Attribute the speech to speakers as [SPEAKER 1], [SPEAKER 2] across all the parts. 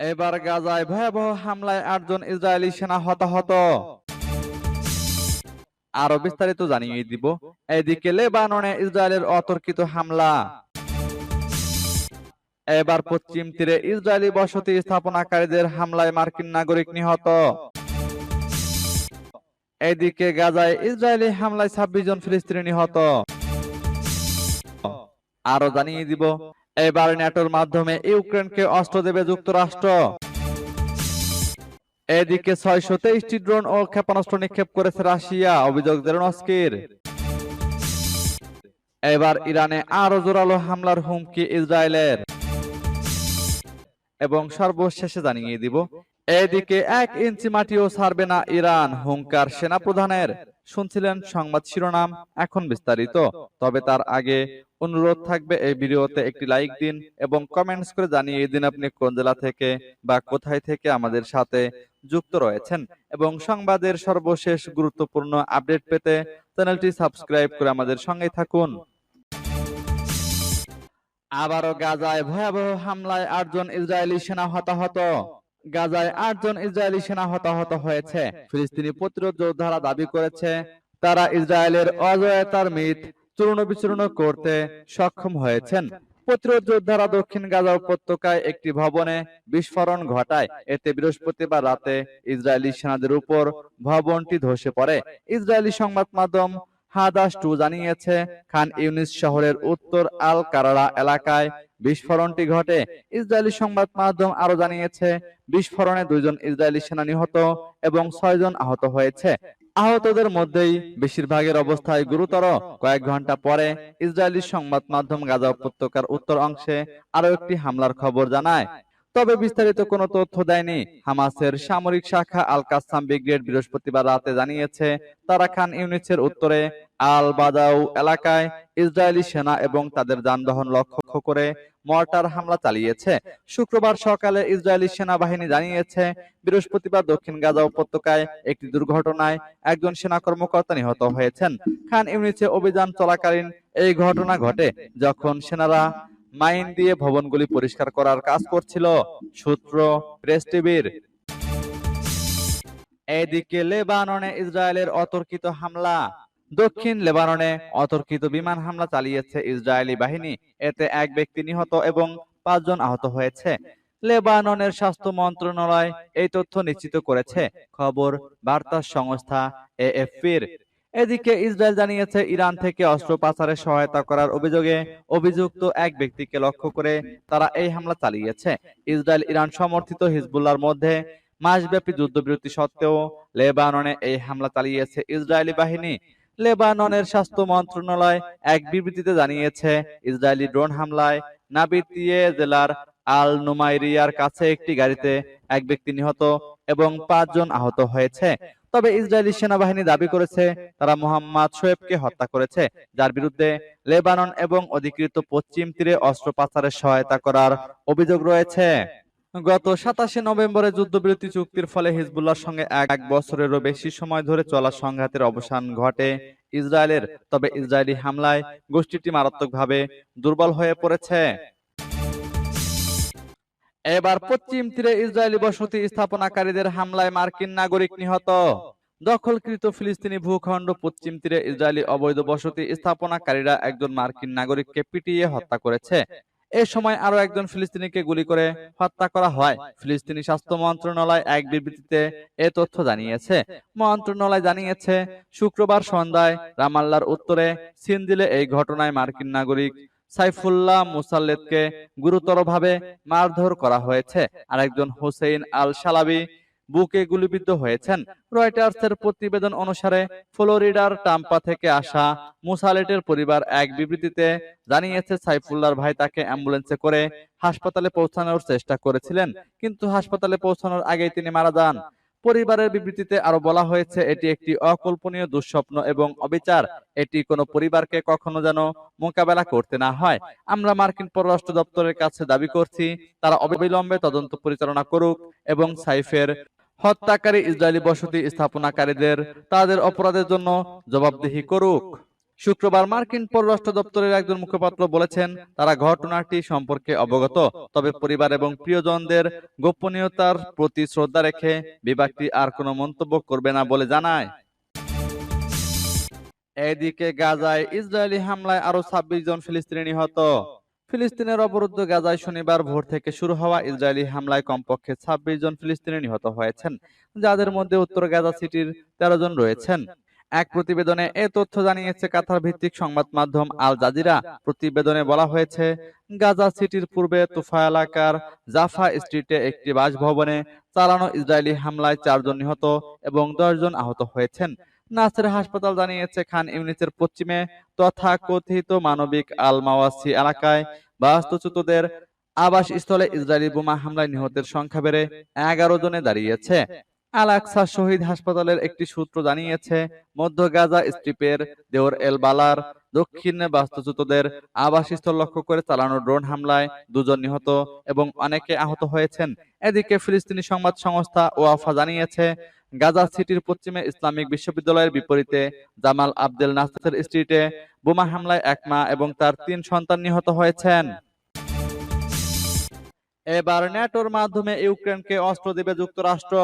[SPEAKER 1] এবার গাজায় ভয়াবহ হামলায় আটজন ইসরায়েলি সেনা হতাহত। আরও বিস্তারিত জানিয়ে দিব। এদিকে লেবাননে ইসরায়েলের অতর্কিত হামলা। এবার পশ্চিম তীরে ইসরায়েলি বসতি স্থাপনাকারীদের হামলায় মার্কিন নাগরিক নিহত। এদিকে গাজায় ইসরায়েলি হামলায় ছাব্বিশ জন ফিলিস্তিনি নিহত। আরও জানিয়ে দিব এবার ন্যাটোর মাধ্যমে ইউক্রেনকে অস্ত্র দেবে যুক্তরাষ্ট্র। এদিকে ছয়শো তেইশটি ড্রোন ও ক্ষেপণাস্ত্র নিক্ষেপ করেছে রাশিয়া, অভিযোগ জেরনস্কির এবার ইরানে আরও জোরালো হামলার হুমকি ইসরায়েলের। এবং সর্বশেষে জানিয়ে দিব এদিকে এক ইঞ্চি মাটিও ছাড়বে না ইরান, হুঙ্কার সেনাপ্রধানের। শুনছিলেন সংবাদ শিরোনাম, এখন বিস্তারিত। তবে তার আগে অনুরোধ থাকবে এই ভিডিওতে একটি লাইক দিন এবং কমেন্টস করে জানিয়ে দিন আপনি কোন জেলা থেকে বা কোথায় থেকে আমাদের সাথে যুক্ত রয়েছেন। এবং সংবাদের সর্বশেষ গুরুত্বপূর্ণ আপডেট পেতে চ্যানেলটি সাবস্ক্রাইব করে আমাদের সঙ্গেই থাকুন। আবারও গাজায় ভয়াবহ হামলায় আটজন ইসরায়েলি সেনা হতাহত। গাজায় আটজন ইসরায়েলি সেনা হতাহত হয়েছে। ফিলিস্তিনি প্রতিরোধ যোদ্ধারা দাবি করেছে, তারা ইসরায়েলের অজয়তার মিথ চূর্ণ বিচূর্ণ করতে সক্ষম হয়েছেন। প্রতিরোধ যোদ্ধারা দক্ষিণ গাজা উপত্যকায় একটি ভবনে বিস্ফোরণ ঘটায়। এতে বৃহস্পতিবার রাতে ইসরায়েলি সেনাদের উপর ভবনটি ধসে পড়ে। ইসরায়েলি সংবাদ মাধ্যম হাদাস টু জানিয়েছে, খান ইউনিস শহরের উত্তর আল কারারা এলাকায় বিস্ফোরণটি ঘটে। ইসরায়েলি সংবাদ মাধ্যম আরও জানিয়েছে, বিস্ফোরণে দুইজন ইসরায়েলি সেনা নিহত এবং ছয়জন আহত হয়েছে। আহতদের মধ্যেই বেশিরভাগের অবস্থায় গুরুতর। কয়েক ঘণ্টা পরে ইসরায়েলি সংবাদ মাধ্যম গাজা উপত্যকার উত্তর অংশে আরও একটি হামলার খবর জানায়। তবে বিস্তারিত কোনো তথ্য দেয়নি। হামাসের সামরিক শাখা আল কাসাম ব্রিগেড বৃহস্পতিবার রাতে জানিয়েছে, তারা খান ইউনিসের উত্তরে আল বাদাউ এলাকায় ইসরায়েলি সেনা এবং তাদের যানবাহন লক্ষ্য করে মর্টার হামলা চালিয়েছে। শুক্রবার সকালে ইসরায়েলি সেনাবাহিনী জানিয়েছে, বৃহস্পতিবার দক্ষিণ গাজা উপত্যকায় একটি দুর্ঘটনায় একজন সেনা কর্মকর্তা নিহত হয়েছেন। খান ইউনিসে অভিযান চলাকালীন এই ঘটনা ঘটে, যখন সেনারা মাইন দিয়ে ভবনগুলি পরিষ্কার করার কাজ করছিল সূত্র প্রেস টিভির। এদিকে লেবাননে ইসরায়েলের অতর্কিত হামলা। দক্ষিণ লেবাননে অতর্কিত বিমান হামলা চালিয়েছে ইসরায়েলি বাহিনী। এতে এক ব্যক্তি নিহত এবং পাঁচজন আহত হয়েছে। লেবাননের স্বাস্থ্য মন্ত্রণালয় এই তথ্য নিশ্চিত করেছে। খবর বার্তা সংস্থা এএফপির। এদিকে ইসরায়েল জানিয়েছে ইরান থেকে অস্ত্র পাচারে সহায়তা করার অভিযোগে অভিযুক্ত এক ব্যক্তিকে লক্ষ্য করে তারা এই হামলা চালিয়েছে। ইসরায়েল ইরান সমর্থিত হিজবুল্লাহর মধ্যে মাসব্যাপী যুদ্ধবিরতি সত্ত্বেও লেবাননে এই হামলা চালিয়েছে ইসরায়েলি বাহিনী। লেবাননের স্বাস্থ্য মন্ত্রণালয় এক বিবৃতিতে জানিয়েছে, ইসরায়েলি ড্রোন হামলায় নাবিতিয়ে জেলার আল নুমাইরিয়ার কাছে একটি গাড়িতে এক ব্যক্তি নিহত এবং পাঁচজন আহত হয়েছে। তবে ইসরায়েলি সেনাবাহিনী দাবি করেছে, তারা মোহাম্মদ শোয়েবকে হত্যা করেছে, যার বিরুদ্ধে লেবানন এবং অধিকৃত পশ্চিম তীরে অস্ত্র পাচারের সহায়তা করার অভিযোগ রয়েছে। গত সাতাশে নভেম্বরে যুদ্ধবিরতি চুক্তির ফলে হিজবুল্লাহর সঙ্গে এক এক বছরেরও বেশি সময় ধরে চলা সংঘাতের অবসান ঘটে ইসরায়েলের, তবে ইসরায়েলি হামলায় গোষ্ঠীটি মারাত্মকভাবে দুর্বল হয়ে পড়েছে। এবার পশ্চিম তীরে ইসরায়েলি বসতি স্থাপনাকারীদের হামলায় মার্কিন নাগরিক নিহত। দখলকৃত ফিলিস্তিনি ভূখণ্ড পশ্চিম তীরে ইসরায়েলি অবৈধ বসতি স্থাপনাকারীরা একজন মার্কিন নাগরিককে পিটিয়ে হত্যা করেছে। এ সময় আরও একজন ফিলিস্তিনিকে গুলি করে হত্যা করা হয়। ফিলিস্তিনি স্বাস্থ্য মন্ত্রণালয় এক বিবৃতিতে এ তথ্য জানিয়েছে। মন্ত্রণালয় জানিয়েছে শুক্রবার সন্ধ্যায় রামাল্লার উত্তরে সিন্দিলে এই ঘটনায় মার্কিন নাগরিক সাইফুল্লাহ মুসাল্লেদকে গুরুতরভাবে মারধর করা হয়েছে। আরেকজন হোসেইন আল সালাবি বুকে গুলিবিদ্ধ হয়েছেন। রয়টার্সের প্রতিবেদন অনুসারে ফ্লোরিডার টাম্পা থেকে আসা মুসালেটের পরিবার এক বিবৃতিতে জানিয়েছে, সাইফুল্লাহর ভাই তাকে অ্যাম্বুলেন্সে করে হাসপাতালে পৌঁছানোর চেষ্টা করেছিলেন, কিন্তু হাসপাতালে পৌঁছানোর আগেই তিনি মারা যান। পরিবারের বিবৃতিতে আরও বলা হয়েছে, এটি একটি অকল্পনীয়, দুঃস্বপ্ন এবং অবিচার। এটি কোনো পরিবারকে কখনো যেন মোকাবেলা করতে না হয়। আমরা মার্কিন পররাষ্ট্র দপ্তরের কাছে দাবি করছি, তারা অবিলম্বে তদন্ত পরিচালনা করুক এবং সাইফের হত্যাকারী ইসরায়েলি বসতি স্থাপনাকারীদের তাদের অপরাধের জন্য জবাবদিহি করুক। শুক্রবার মার্কিন পররাষ্ট্র দপ্তরের একজন মুখপাত্র বলেছেন, তারা ঘটনাটি সম্পর্কে অবগত। তবে পরিবার এবং প্রিয়জনদের গোপনীয়তার প্রতি শ্রদ্ধা রেখে বিভাগটি আর কোনো মন্তব্য করবে না বলে জানায়। এদিকে গাজায় ইসরায়েলি হামলায় আরও ছাব্বিশ জন ফিলিস্তিনি নিহত। ফিলিস্তিনের অবরুদ্ধ গাজায় শনিবার ভোর থেকে শুরু হওয়া ইসরায়েলি হামলায় কমপক্ষে ছাব্বিশ জন ফিলিস্তিনি নিহত হয়েছেন, যাদের মধ্যে উত্তর গাজা সিটির তেরো জন রয়েছেন। এক প্রতিবেদনে এ তথ্য জানিয়েছে কাতার ভিত্তিক সংবাদ মাধ্যম আল জাজিরা। প্রতিবেদনে বলা হয়েছে, গাজা সিটির পূর্বে তুফা এলাকার জাফা স্ট্রিটে একটি বাসভবনে চালানো ইসরায়েলি হামলায় চারজন নিহত এবং দশজন আহত হয়েছেন। নাসের হাসপাতাল জানিয়েছে, খান ইউনিসের পশ্চিমে তথাকথিত মানবিক আল মাওয়াসি এলাকায় বাস্তুচ্যুতদের আবাসস্থলে ইসরায়েলি বোমা হামলায় নিহতের সংখ্যা বেড়ে এগারো জনে দাঁড়িয়েছে। আল আকসা শহীদ হাসপাতালের একটি সূত্র জানিয়েছে, মধ্য গাজা স্ট্রিপের দেওর এল বালার দক্ষিণে বাস্তুচ্যুতদের আবাসস্থল লক্ষ্য করে চালানো ড্রোন হামলায় দুজন নিহত এবং অনেকে আহত হয়েছেন। এদিকে ফিলিস্তিনি সংবাদ সংস্থা ওয়াফা জানিয়েছে, গাজা সিটির পশ্চিমে ইসলামিক বিশ্ববিদ্যালয়ের বিপরীতে জামাল আবদেল নাসের স্ট্রিটে বোমা হামলায় এক মা এবং তার তিন সন্তান নিহত হয়েছেন। এবার ন্যাটোর মাধ্যমে ইউক্রেনকে অস্ত্র দেবে যুক্তরাষ্ট্র।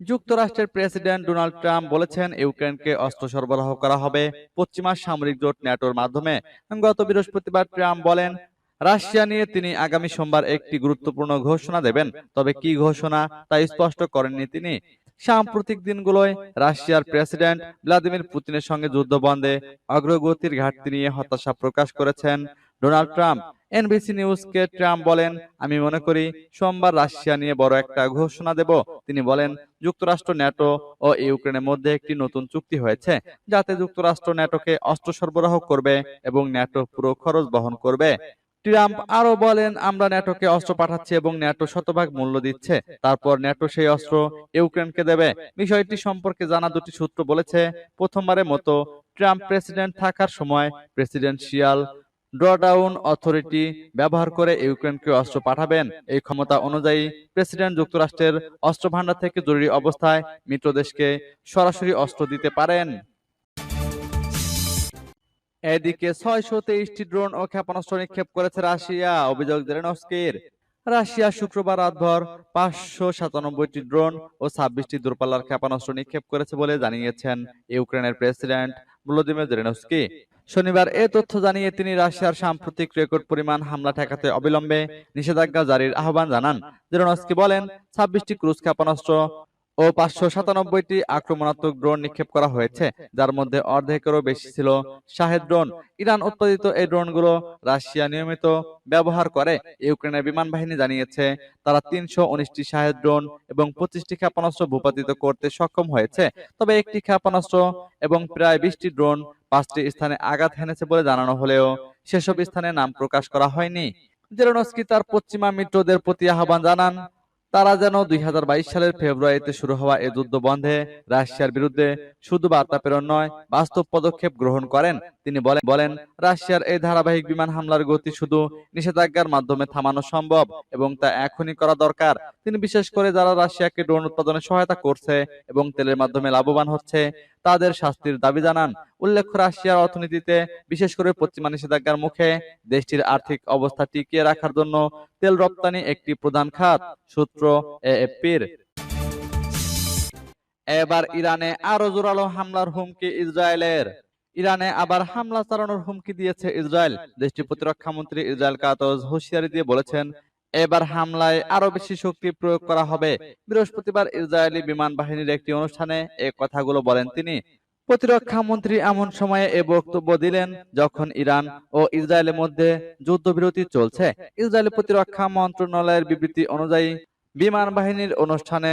[SPEAKER 1] যুক্তরাষ্ট্রের প্রেসিডেন্ট ডোনাল্ড ট্রাম্প বলেছেন ইউক্রেনকে অস্ত্র সরবরাহ করা হবে পশ্চিমা সামরিক জোট ন্যাটোর মাধ্যমে। গত বৃহস্পতিবার ট্রাম্প বলেন, রাশিয়া নিয়ে তিনি আগামী সোমবার একটি গুরুত্বপূর্ণ ঘোষণা দেবেন। তবে কি ঘোষণা তা স্পষ্ট করেননি তিনি। সাম্প্রতিক দিনগুলোয় রাশিয়ার প্রেসিডেন্ট ভ্লাদিমির পুতিনের সঙ্গে যুদ্ধ বন্ধে অগ্রগতির ঘাটতি নিয়ে হতাশা প্রকাশ করেছেন। ডোনাল্ড ট্রাম্প, এনবিসি নিউজকে ট্রাম্প বলেন, আমি মনে করি সোমবার রাশিয়া নিয়ে বড় একটা ঘোষণা দেব। তিনি বলেন, যুক্তরাষ্ট্র, ন্যাটো ও ইউক্রেনের মধ্যে একটি নতুন চুক্তি হয়েছে, যাতে যুক্তরাষ্ট্র ন্যাটোকে অস্ত্র সরবরাহ করবে এবং ন্যাটো পুরো খরচ বহন করবে। ট্রাম্প আরও বলেন, আমরা ন্যাটোকে অস্ত্র পাঠাচ্ছি এবং ন্যাটো শতভাগ মূল্য দিচ্ছে। তারপর ন্যাটো সেই অস্ত্র ইউক্রেনকে দেবে। বিষয়টি সম্পর্কে জানা দুটি সূত্র বলেছে, প্রথমবারের মতো ট্রাম্প প্রেসিডেন্ট থাকার সময় প্রেসিডেন্সিয়াল ড্রডাউন অথরিটি ব্যবহার করে ইউক্রেনকে অস্ত্র পাঠাবেন। এই ক্ষমতা অনুযায়ী প্রেসিডেন্ট যুক্তরাষ্ট্রের অস্ত্র ভান্ডার থেকে জরুরি অবস্থায় মিত্র দেশকে সরাসরি অস্ত্র দিতে পারেন। এদিকে ছয়শো তেইশটি ড্রোন ও ক্ষেপণাস্ত্র নিক্ষেপ করেছে রাশিয়া, অভিযোগ জেলেনস্কির রাশিয়া শুক্রবার রাতভর পাঁচশো সাতানব্বইটি ড্রোন ও ছাব্বিশটি দূরপাল্লার ক্ষেপণাস্ত্র নিক্ষেপ করেছে বলে জানিয়েছেন ইউক্রেনের প্রেসিডেন্ট ভলোদিমির জেলেনস্কি। শনিবার এ তথ্য জানিয়ে তিনি রাশিয়ার সাম্প্রতিক রেকর্ড পরিমাণ হামলা ঠেকাতে অবিলম্বে নিষেধাজ্ঞা জারির আহ্বান জানান। জেরোনস্কি বলেন, ছাব্বিশটি ক্রুজ ক্ষেপণাস্ত্র ও পাঁচশো সাতানব্বইটি আক্রমণাত্মক ড্রোন নিক্ষেপ করা হয়েছে, যার মধ্যে অর্ধেকেরও বেশি ছিল শাহেদ ড্রোন। ইরান উৎপাদিত এই ড্রোনগুলো রাশিয়া নিয়মিত ব্যবহার করে, ইউক্রেনের বিমান বাহিনী জানিয়েছে তারা তিনশো উনিশটি শাহেদ ড্রোন এবং পঁচিশটি ক্ষেপণাস্ত্র ভূপাতিত করতে সক্ষম হয়েছে, তবে একটি ক্ষেপণাস্ত্র এবং প্রায় বিশটি ড্রোন পাঁচটি স্থানে আঘাত হেনেছে বলে জানানো হলেও সেসব স্থানে নাম প্রকাশ করা হয়নি। জেরোনস্কি তার পশ্চিমা মিত্রদের প্রতি আহ্বান জানান তারা যেন দুই সালের ফেব্রুয়ারিতে শুরু হওয়া এই যুদ্ধ বন্ধে রাশিয়ার বিরুদ্ধে শুধু বার্তা প্রেরণ নয়, বাস্তব পদক্ষেপ গ্রহণ করেন। তিনি বলেন বলেন, রাশিয়ার এই ধারাবাহিক বিমান হামলার গতি শুধু নিষেধাজ্ঞার মাধ্যমে থামানো সম্ভব এবং তা এখনই করা দরকার। তিনি বিশেষ করে যারা রাশিয়াকে ড্রোন উৎপাদনে সহায়তা করছে এবং তেলের মাধ্যমে লাভবান হচ্ছে তাদের শাস্তির দাবি জানান। উল্লেখ্য, রাশিয়ার অর্থনীতিতে, বিশেষ করে পশ্চিমা নিষেধাজ্ঞার মুখে, দেশটির আর্থিক অবস্থা টিকিয়ে রাখার জন্য তেল রপ্তানি একটি প্রধান খাত, সূত্র এএফপির। এবার ইরানে আরও জোরালো হামলার হুমকি ইসরায়েলের। ইরানে আবার হামলা চালানোর হুমকি দিয়েছে ইসরায়েল। দেশটির প্রতিরক্ষা মন্ত্রী ইসরায়েল কাতজ হুঁশিয়ারি দিয়ে বলেছেন এবার হামলায় আরও বেশি শক্তি প্রয়োগ করা হবে। বৃহস্পতিবার ইসরায়েলি বিমান বাহিনীর একটি অনুষ্ঠানে এ কথাগুলো বলেন তিনি। প্রতিরক্ষা মন্ত্রী এমন সময়ে এ বক্তব্য দিলেন যখন ইরান ও ইসরায়েলের মধ্যে যুদ্ধবিরতি চলছে। ইসরায়েলি প্রতিরক্ষা মন্ত্রণালয়ের বিবৃতি অনুযায়ী বিমান বাহিনীর অনুষ্ঠানে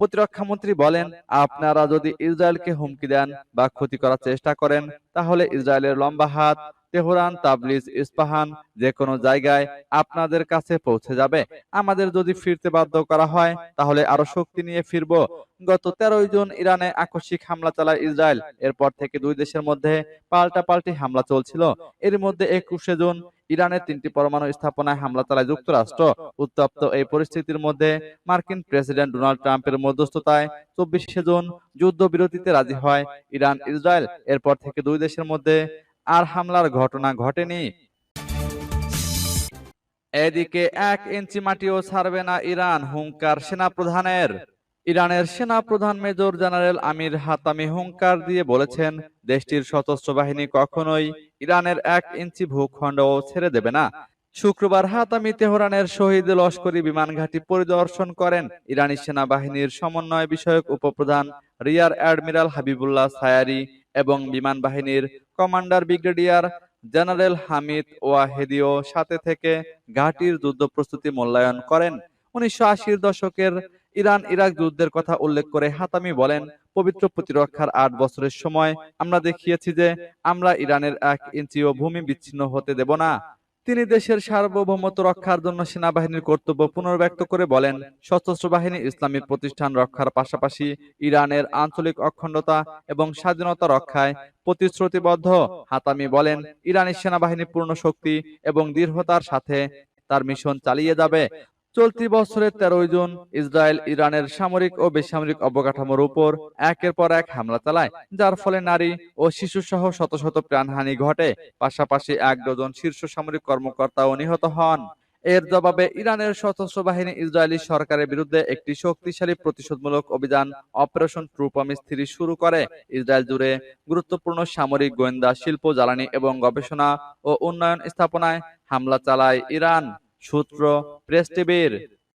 [SPEAKER 1] প্রতিরক্ষা মন্ত্রী বলেন, আপনারা যদি ইসরায়েলকে হুমকি দেন বা ক্ষতি করার চেষ্টা করেন তাহলে ইসরায়েলের লম্বা হাত, তেহরান, তাবলিজ, ইস্পাহান যে কোনো জায়গায় আপনাদের কাছে পৌঁছে যাবে। আমাদের যদি ফিরতে বাধ্য করা হয়, তাহলে আরও শক্তি নিয়ে ফিরব। গত তেরোই জুন ইরানে আকস্মিক হামলা চালায় ইসরায়েল। এরপর থেকে দুই দেশের মধ্যে পাল্টা পাল্টি হামলা চলছিল। এর মধ্যে একুশে জুন ইরানের তিনটি পরমাণু স্থাপনায় হামলা চালায় যুক্তরাষ্ট্র। উত্তপ্ত এই পরিস্থিতির মধ্যে মার্কিন প্রেসিডেন্ট ডোনাল্ড ট্রাম্পের মধ্যস্থতায় চব্বিশে জুন যুদ্ধবিরতিতে রাজি হয় ইরান ইসরায়েল এরপর থেকে দুই দেশের মধ্যে আর হামলার ঘটনা ঘটেনি। এদিকে এক ইঞ্চি মাটিও ছাড়বে না ইরান, হুঙ্কার সেনাপ্রধানের। ইরানের সেনাপ্রধান মেজর জেনারেল আমির হাতামি হুঙ্কার দিয়ে বলেছেন, দেশটির সশস্ত্র বাহিনী কখনোই ইরানের এক ইঞ্চি ভূখণ্ডও ছেড়ে দেবে না। শুক্রবার হাতামি তেহরানের শহীদ লস্করি বিমান ঘাঁটি পরিদর্শন করেন ইরানি সেনাবাহিনীর সমন্বয় বিষয়ক উপপ্রধান রিয়ার অ্যাডমিরাল হাবিবুল্লাহ সায়ারি। এবং বিমান বাহিনীর কমান্ডার ব্রিগেডিয়ার জেনারেল হামিদ ওয়াহেদিও সাথে থেকে ঘাটির যুদ্ধ প্রস্তুতি মূল্যায়ন করেন। উনিশশো আশির দশকের ইরান ইরাক যুদ্ধের কথা উল্লেখ করে হাতামি বলেন, পবিত্র প্রতিরক্ষার আট বছরের সময় আমরা দেখিয়েছি যে আমরা ইরানের এক ইঞ্চিও ভূমি বিচ্ছিন্ন হতে দেব না। তিনি দেশের সার্বভৌমত্ব রক্ষার জন্য সেনাবাহিনীর কর্তব্য পুনর্ব্যক্ত করে বলেন, সশস্ত্র বাহিনী ইসলামী প্রতিষ্ঠান রক্ষার পাশাপাশি ইরানের আঞ্চলিক অখণ্ডতা এবং স্বাধীনতা রক্ষায় প্রতিশ্রুতিবদ্ধ। হাতামি বলেন ইরানের সেনাবাহিনী পূর্ণ শক্তি এবং দৃঢ়তার সাথে তার মিশন চালিয়ে যাবে। চলতি বছরের তেরোই জুন ইসরায়েল ইরানের সামরিক ও বেসামরিক অবকাঠামোর উপর একের পর এক হামলা চালায়, যার ফলে নারী ও শিশু সহ শত শত প্রাণহানি ঘটে। পাশাপাশি এক ডজন শীর্ষ সামরিক কর্মকর্তাও নিহত হন। এর জবাবে ইরানের সশস্ত্র বাহিনী ইসরায়েলি সরকারের বিরুদ্ধে একটি শক্তিশালী প্রতিশোধমূলক অভিযান অপারেশন ট্রু শুরু করে। ইসরায়েল জুড়ে গুরুত্বপূর্ণ সামরিক গোয়েন্দা, শিল্প, জ্বালানি এবং গবেষণা ও উন্নয়ন স্থাপনায় হামলা চালায় ইরান। সূত্র প্রেস টিভির।